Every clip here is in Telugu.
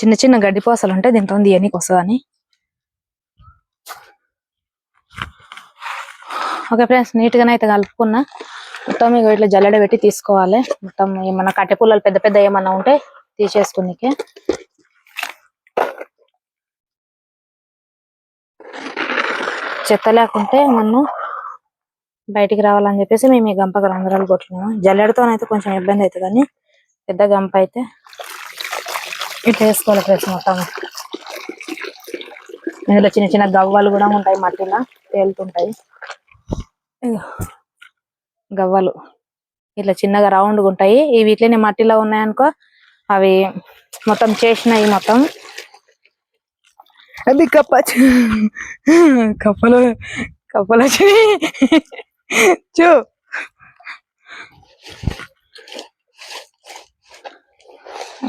చిన్న చిన్న గడ్డి పోసలు ఉంటే దీంతో తీయనీకి వస్తుందని. ఓకే ఫ్రెండ్స్ నీట్గానే అయితే కలుపుకున్నా. మొత్తం ఇక ఇట్లా జల్లెడ పెట్టి తీసుకోవాలి. మొత్తం ఏమన్నా కట్టె పుల్లలు పెద్ద పెద్ద ఏమన్నా ఉంటే తీసేసుకునికి చెత్త లేకుంటే మనం బయటికి రావాలని చెప్పేసి మేము ఈ గంప రంధ్రాలు కొట్టినాము. జల్లెడతోనైతే కొంచెం ఇబ్బంది అవుతుంది కానీ పెద్ద గంప అయితే ఇట్లా వేసుకోవాలి ఫ్రెండ్స్ మొత్తం. ఇందులో చిన్న చిన్న గవ్వలు కూడా ఉంటాయి మట్టిలో. తేలుతుంటాయి. గవ్వలు. ఇట్లా చిన్నగా రౌండ్గా ఉంటాయి. ఇవి ఇట్లనే మట్టిలో ఉన్నాయనుకో అవి మొత్తం చేసినాయి మొత్తం. అది కప్ప కప్పలు కప్పలు వచ్చినాయి చూ.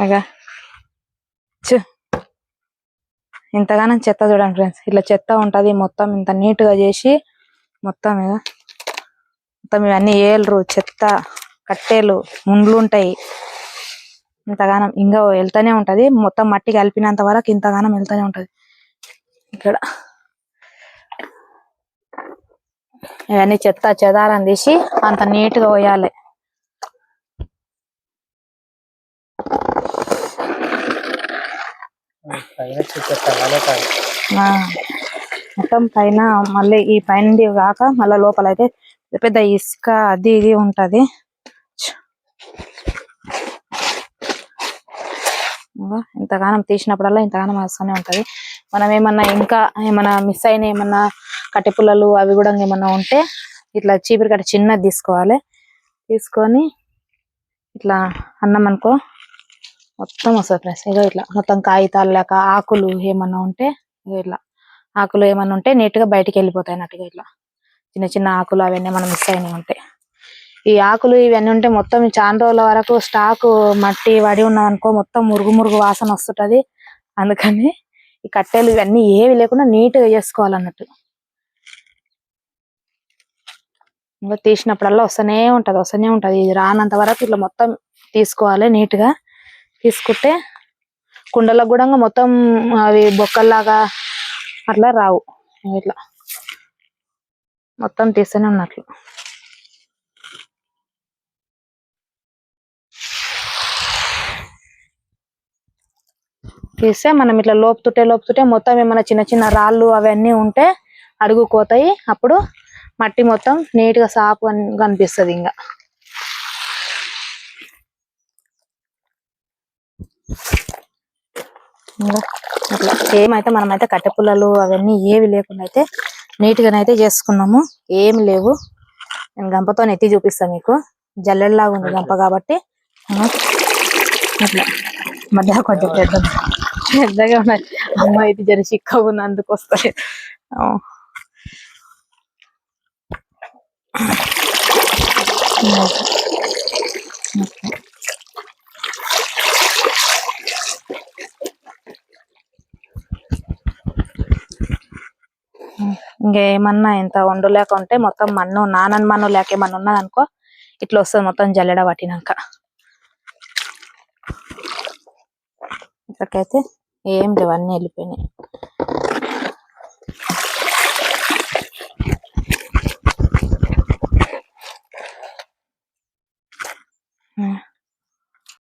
అగా చూ ఇంతగానం చెత్త చూడండి ఫ్రెండ్స్ ఇట్లా చెత్త ఉంటది మొత్తం ఇంత నీట్గా చేసి మొత్తం మొత్తం ఇవన్నీ ఏలరు చెత్త కట్టెలు ముండ్లు ఉంటాయి. ఇంతగానం ఇంకా వెళ్తానే ఉంటది. మొత్తం మట్టి కలిపినంత వరకు ఇంతగానం వెళ్తానే ఉంటుంది. ఇక్కడ ఇవన్నీ చెత్త చెదారం తీసి అంత నీట్గా పోయాలి. పైన మొత్తం పైన మళ్ళీ ఈ పైన కాక మళ్ళీ లోపల అయితే పెద్ద ఇసుక అది ఇది ఉంటది. ఇంతగానం తీసినప్పుడల్లా ఇంతగానం వస్తూనే ఉంటది. మనం ఏమన్నా ఇంకా ఏమన్నా మిస్ అయిన ఏమన్నా కట్టెపుల్లలు అవి కూడా ఏమన్నా ఉంటే ఇట్లా చీపురు కట్ట చిన్నది తీసుకోవాలి. తీసుకొని ఇట్లా అన్నం అనుకో మొత్తం వస్తుంది ఫ్రెండ్స్. ఇగో ఇట్లా మొత్తం కాగితాలు లేక ఆకులు ఏమన్నా ఉంటే ఇట్లా ఆకులు ఏమన్నా ఉంటే నీట్గా బయటికి వెళ్ళిపోతాయి అన్నట్టుగా ఇట్లా. చిన్న చిన్న ఆకులు అవన్నీ మనం మిస్ అయినవి ఉంటాయి ఈ ఆకులు ఇవన్నీ ఉంటే మొత్తం చాలా రోజుల వరకు స్టాక్ మట్టి వడి అనుకో మొత్తం మురుగు మురుగు వాసన వస్తుంటది అందుకని ఈ కట్టెలు ఇవన్నీ ఏవి లేకుండా నీట్గా చేసుకోవాలన్నట్టు ఇంకా తీసినప్పుడల్లా వస్తూనే ఉంటది వస్తూనే ఉంటది. ఇది రానంత వరకు ఇట్లా మొత్తం తీసుకోవాలి నీట్గా. తీసుకుంటే కుండలకు కూడా మొత్తం అవి బొక్కల్లాగా అట్లా రావు. ఇట్లా మొత్తం తీస్తూనే ఉన్నట్లు. తీస్తే మనం ఇట్లా లోపుతుంటే లోపుతుంటే మొత్తం ఏమైనా చిన్న చిన్న రాళ్ళు అవన్నీ ఉంటే అడుగుపోతాయి అప్పుడు మట్టి మొత్తం నీట్గా సాపు కనిపిస్తుంది ఇంకా. అట్లా సేమ్ ఏమైతే మనమైతే కట్టెపుల్లలు అవన్నీ ఏవి లేకుండా అయితే నీట్ అయితే చేసుకున్నాము. ఏమి లేవు. నేను గంపతో ఎత్తి చూపిస్తాను మీకు. జల్లెడలాగా ఉంది గంప కాబట్టి. ఇట్లా మధ్య కొంచెం పెద్ద పెద్దగా ఉన్నాయి అమ్మ ఇది జరి చిక్కగా ఉంది అందుకు వస్తాయి Okay. ఇంకేమన్నా ఇంత వండు లేక ఉంటే మొత్తం మన్ను నానని మన్ను లేక ఏమన్నా ఉన్నదనుకో ఇట్లా వస్తుంది మొత్తం జల్లెడ పట్టినాక. ఇక్కడికైతే ఏం లేవు వెళ్ళిపోయినాయి.